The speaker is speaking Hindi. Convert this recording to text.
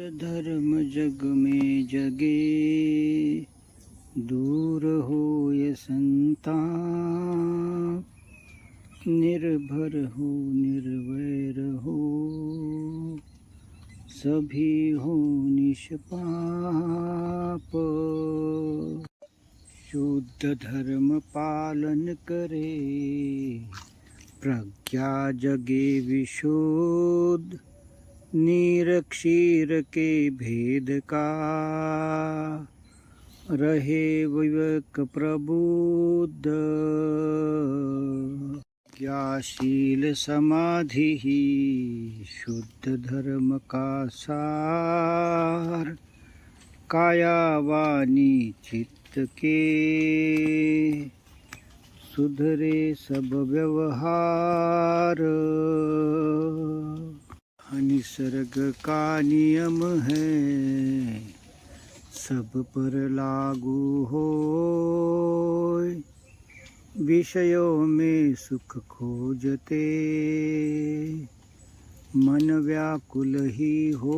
धर्म जग में जगे, दूर होय संताप निर्भर हो, निर्वैर हो, सभी हो निष्पाप। शुद्ध धर्म पालन करे, प्रज्ञा जगे विशुद्ध। नीर क्षीर के भेद का। रहे विवेक प्रबुद्ध। ज्ञाशील समाधि ही शुद्ध धर्म का सार? काया वाणी चित्त के। सुधरे सब व्यवहार। निसर्ग का नियम है। सब पर लागू हो विषयों में सुख खोजते। मन व्याकुल ही हो